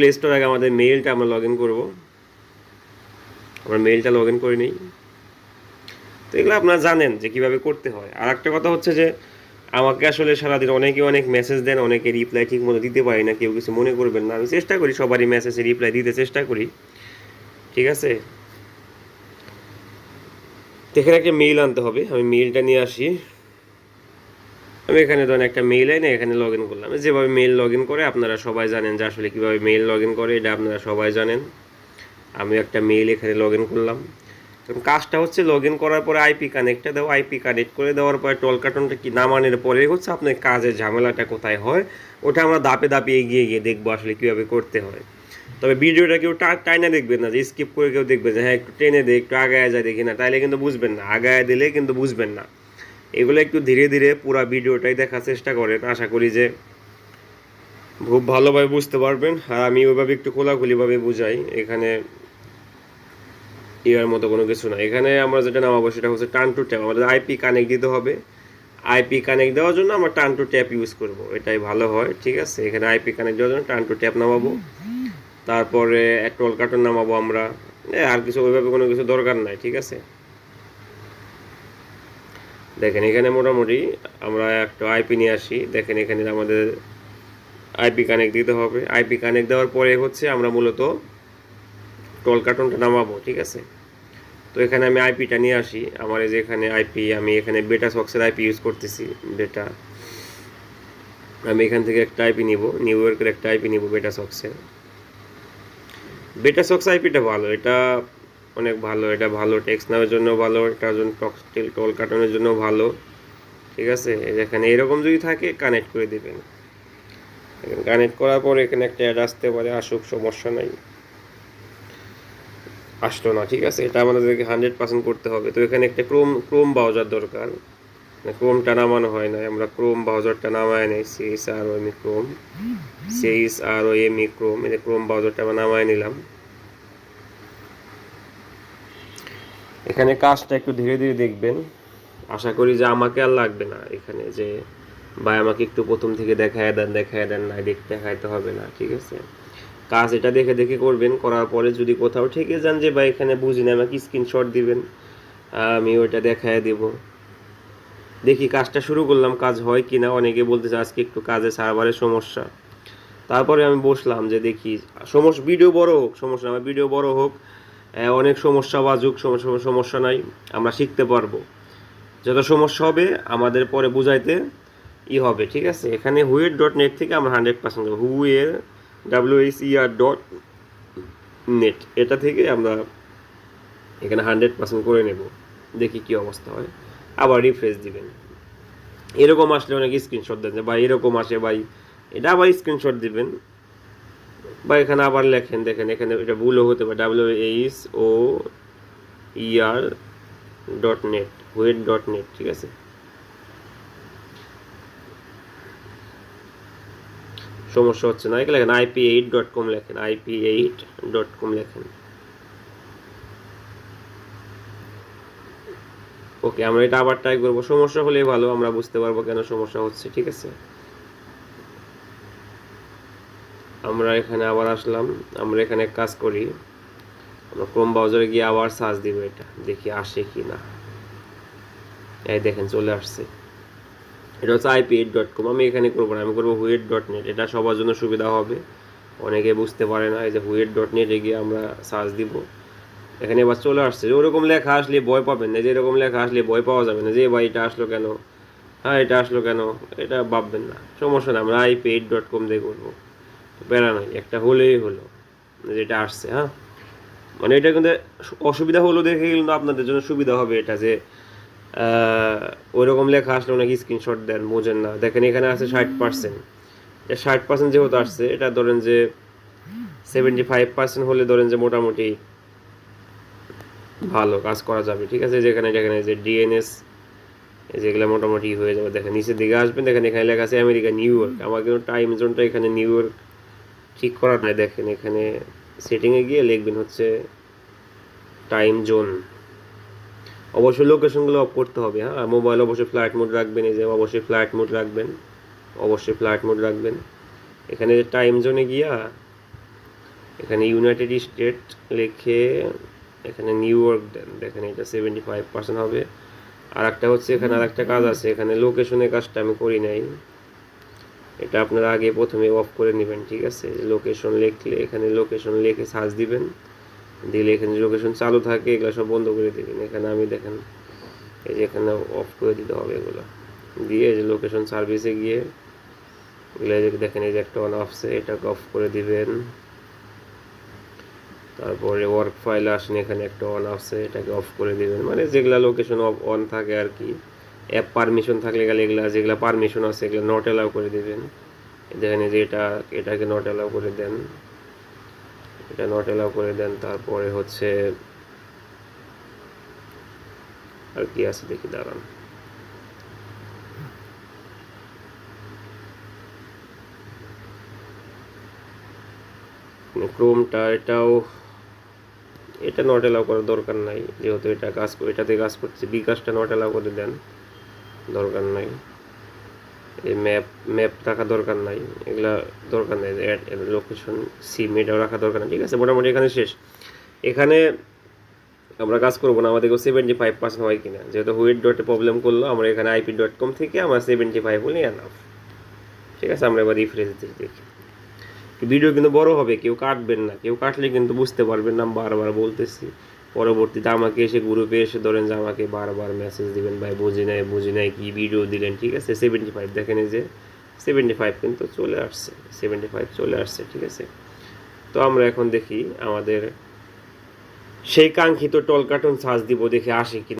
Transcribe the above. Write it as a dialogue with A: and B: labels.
A: Play store আগে আমাদের মেইলটা আমরা লগ ইন করব। আমরা মেইলটা লগ ইন করে নিই। তো এগুলো আপনারা জানেন যে কীভাবে করতে হয়। আর একটা কথা হচ্ছে যে, আমাকে আসলে সারাদিন অনেকে অনেক মেসেজ দেন, অনেকে রিপ্লাই ঠিক মতো দিতে পারি না, কেউ কিছু মনে করবেন না। আমি চেষ্টা করি সবারই মেসেজে রিপ্লাই দিতে চেষ্টা করি। ঠিক আছে? এখানে একটা মেইল আনতে হবে। আমি মেইলটা নিয়ে আসি। আমি এখানে ধরেন একটা মেইল এনে এখানে লগ ইন করলাম যেভাবে মেইল লগ ইন করে আপনারা সবাই জানেন যে আসলে কীভাবে মেইল লগ ইন করে, এটা আপনারা সবাই জানেন। আমি একটা মেইল এখানে লগ ইন করলাম। তখন কাজটা হচ্ছে লগ ইন করার পরে আইপি কানেক্টটা দাও আইপি কানেক্ট করে দেওয়ার পরে টল কার্টনটা কি নামানোর পরে হচ্ছে আপনার কাজের ঝামেলাটা কোথায় হয়, ওটা আমরা দাপে দাপে এগিয়ে গিয়ে দেখব আসলে কীভাবে করতে হয়। তবে ভিডিওটা কেউ টাইনা দেখবেন না, যে স্কিপ করে কেউ দেখবেন যে হ্যাঁ একটু টেনে দে, একটু আগায় যায় দেখি না। তাইলে কিন্তু বুঝবেন না, আগায় দিলে কিন্তু বুঝবেন না। এগুলো একটু ধীরে ধীরে পুরো ভিডিওটাই দেখার চেষ্টা করেন। আশা করি যে খুব ভালোভাবে বুঝতে পারবেন। আর আমি ওইভাবে একটু খোলাখুলিভাবে বুঝাই। এখানে ইয়ার মতো কোনো কিছু না। এখানে আমরা যেটা নামাবো সেটা হচ্ছে টান টু ট্যাপ আমাদের আইপি কানেক্ট দিতে হবে। আইপি কানেক্ট দেওয়ার জন্য আমরা টান টু ট্যাপ ইউজ করব। এটাই ভালো হয়, ঠিক আছে? এখানে আইপি কানেক্ট দেওয়ার জন্য টান টু ট্যাপ নামাবো। তারপরে টোল কার্টন নামাবো আমরা। আর কিছু ওইভাবে কোনো কিছু দরকার নাই, ঠিক আছে? দেখেন, এখানে মোটামুটি আমরা একটা আইপি নিয়ে আসি। দেখেন, এখানে আমাদের আইপি কানেক্ট দিতে হবে। আইপি কানেক্ট দেওয়ার পরে হচ্ছে আমরা মূলত টোল কার্টনটা নামাবো, ঠিক আছে? তো এখানে আমি আইপিটা নিয়ে আসি। আমার এই যে এখানে আইপি আমি এখানে বেটা সক্সের আইপি ইউজ করতেছি বেটা আমি এখান থেকে একটা আইপি নিব নিউ ইয়র্কের একটা আইপি নিব বেটা সক্সের বেটা সক্স আইপিটা ভালো, এটা অনেক ভালো, এটা ভালো টেক্সট নেওয়ার জন্য ভালো, এটার জন্য টক্সটেল টোল কাটানোর জন্য ভালো, ঠিক আছে? এখানে এরকম যদি থাকে কানেক্ট করে দেবেন। কানেক্ট করার পর এখানে একটা অ্যাড আসতে পারে, আসুক, সমস্যা নাই। আসলো না, ঠিক আছে? এটা আমাদেরকে হান্ড্রেড পার্সেন্ট করতে হবে। তো এখানে একটা ক্রোম ক্রোম ব্রাউজার দরকার। ক্রোমটা নামানো হয় না আমরা ক্রোম ব্রাউজারটা নামায় নেই CS R O M Chrome CS R O M Chrome এই ক্রোম ব্রাউজারটা আমরা নামায় নিলাম। এখানে কাজটা একটু ধীরে ধীরে দেখবেন। আশা করি যে আমাকে আর লাগবে না এখানে যে, ভাই আমাকে একটু প্রথম থেকে দেখায় দেন দেখায় দেন, না দেখতে দেখাইতে হবে না, ঠিক আছে? কাজ এটা দেখে দেখে করবেন, করার পরে যদি কোথাও ঠেকে যান যে, ভাই এখানে বুঝি না, আমাকে স্ক্রিনশট দিবেন, আমি ওইটা দেখায় দেব। দেখি কাজটা শুরু করলাম, কাজ হয় কি না অনেকে বলতেছে আজকে একটু কাজে সার্ভারের সমস্যা। তারপরে আমি বসলাম যে দেখি, সমস্যা ভিডিও বড় হোক, সমস্যা আমার ভিডিও বড় হোক অনেক সমস্যা বা বাজুক সমস্যা সমস্যা নাই, আমরা শিখতে পারব। যত সমস্যা হবে, আমাদের পরে বুঝাইতে ই হবে, ঠিক আছে? এখানে হুয়ের ডট নেট থেকে আমরা hundred percent whoer W H E R dot net এটা থেকে আমরা এখানে হান্ড্রেড পার্সেন্ট করে নেব। দেখি কি অবস্থা হয়। আবার রিফ্রেশ দিবেন। এরকম আসলে অনেক স্ক্রিনশট দেন ভাই, এরকম আসে, ভাই। এটা আবার স্ক্রিনশট দিবেন। বা এখানে আবার লেখেন, দেখেন এখানে এটা ভুলও হতে পারে W H O E R dot net wait dot net ঠিক আছে? সমস্যা হচ্ছে না লেখেন আইপি এইট ডট কম লেখেন আইপি এইট ডট কম লেখেন। ওকে, আমরা এটা আবার ট্রাই করব, সমস্যা হলেই ভালো, আমরা বুঝতে পারব কেন সমস্যা হচ্ছে, ঠিক আছে? আমরা এখানে আবার আসলাম, আমরা এখানে কাজ করি। আমরা ক্রোম ব্রাউজারে গিয়ে আবার সার্চ দিব এটা, দেখি আসে কি না এই দেখেন চলে আসছে। এটা হচ্ছে আইপি এইট ডট কম আমি এখানে করব না, আমি করব হুয়েট ডট নেট এটা সবার জন্য সুবিধা হবে। অনেকে বুঝতে পারে না, এই যে হুয়েট ডট নেটে গিয়ে আমরা সার্চ দিব। এখানে এবার চলে আসছে ওরকম লেখা আসলে ভয় পাবেন না, যে এরকম লেখা আসলে ভয় পাওয়া যাবে না, যে ভাই এটা আসলো কেন? হ্যাঁ এটা আসলো কেন? এটা ভাববেন না, সমস্যা না আমরা আইপি এইট ডট কম দিয়ে করব। প্যারা নাই একটা হলেই হলো। যেটা আসছে হ্যাঁ? মানে এটা কিন্তু অসুবিধা হলো দেখে কিন্তু আপনাদের জন্য সুবিধা হবে এটা যে ওই রকম লেখা আসলে অনেক স্ক্রিনশট দেন, বোঝেন না। দেখেন এখানে আছে ষাট পার্সেন্ট এটা ষাট পার্সেন্ট যেহেতু আসছে, এটা ধরেন যে সেভেন্টি ফাইভ পার্সেন্ট হলে ধরেন যে মোটামুটি ভালো কাজ করা যাবে, ঠিক আছে? যেখানে যেখানে যে ডিএনএস যেগুলো মোটামুটি হয়ে যাবে। দেখেন নিচের দিকে আসবেন, দেখেন এখানে লেখা আছে আমেরিকা, নিউ ইয়র্ক। আমার কিন্তু টাইম জোনটা এখানে নিউ ইয়র্ক। ঠিক করা নাই, দেখেন এখানে সেটিংয়ে গিয়ে লিখবেন হচ্ছে টাইম জোন অবশ্যই লোকেশনগুলো অফ করতে হবে হ্যাঁ? মোবাইল অবশ্যই ফ্লাইট মোড রাখবেন, এই যে অবশ্যই ফ্লাইট মোড রাখবেন, অবশ্যই ফ্লাইট মোড রাখবেন। এখানে টাইম জোনে গিয়া এখানে ইউনাইটেড স্টেট লিখে এখানে নিউ ইয়র্ক দেন, দেখেন এটা সেভেন্টি ফাইভ পার্সেন্ট হবে। আর একটা হচ্ছে এখানে আর একটা কাজ আছে, এখানে লোকেশনের কাজটা আমি করি নাই। এটা আপনারা আগে প্রথমে অফ করে নেবেন, ঠিক আছে? লোকেশন লিখলে, এখানে লোকেশন লিখে সার্চ দিবেন। দিলে এখানে লোকেশন চালু থাকে, এগুলো সব বন্ধ করে দেবেন। এখানে আমি দেখেন, এই যে এখানে অফ করে দিতে হবে এগুলো। দিয়ে যে লোকেশন সার্ভিসে গিয়ে, এগুলো দেখেন, এই যে একটা অন অফসে এটাকে অফ করে দিবেন। তারপরে ওয়ার্ক ফাইল আসেন এখানে একটা অন আছে এটাকে অফ করে দিবেন। মানে যেগুলা লোকেশন অফ অন থাকে আর কি। অ্যাপ পারমিশন থাকলে গেলে এগুলা, যেগুলা পারমিশন আছে, এগুলো নট অ্যালাউ করে দিবেন। দেখেন যে এটা, এটাকে নট অ্যালাউ করে দেন। এটা নট অ্যালাউ করে দেন, তারপরে হচ্ছে আর কি আছে দেখি, দাঁড়ান। ক্রোমটা এটাও, এটা নট অ্যালাউ করার দরকার নাই। যেহেতু এটা কাজ, এটাতে কাজ করছে, বিকাশটা নট অ্যালাউ করে দেন। দরকার নাই। এই ম্যাপ ম্যাপ রাখা দরকার নাই। এগুলা দরকার নাই। লোকেশন সিম এটাও রাখা দরকার নাই। ঠিক আছে, মোটামুটি এখানে শেষ। এখানে আমরা কাজ করব না। আমাদেরকে সেভেন্টি ফাইভ পার্সেন্ট হয় কিনা। যেহেতু হুইট ডটে প্রবলেম করল, আমরা এখানে আইপি ডট কম থেকে আমরা সেভেন্টি ফাইভ হলে এনাফ ঠিক আছে, আমরা এবার রিফ্রেশ দেখি। ভিডিও কিন্তু বড় হবে। কেউ কাটবেন না। কেউ কাটলে কিন্তু বুঝতে পারবেন না। বারবার বলতেছি। পরবর্তীতে আমাকে এসে গ্রুপে এসে ধরেন যে আমাকে বারবার মেসেজ দিবেন, ভাই, বুঝি নাই বুঝি নাই, কী ভিডিও দিলেন? ঠিক আছে? সেভেন্টি ফাইভ দেখেন যে সেভেন্টি ফাইভ কিন্তু চলে আসছে সেভেন্টি ফাইভ চলে আসছে, ঠিক আছে? তো আমরা এখন দেখি আমাদের সেই কাঙ্ক্ষিত টল কার্টুন সার্চ দিব দেখে আসে কি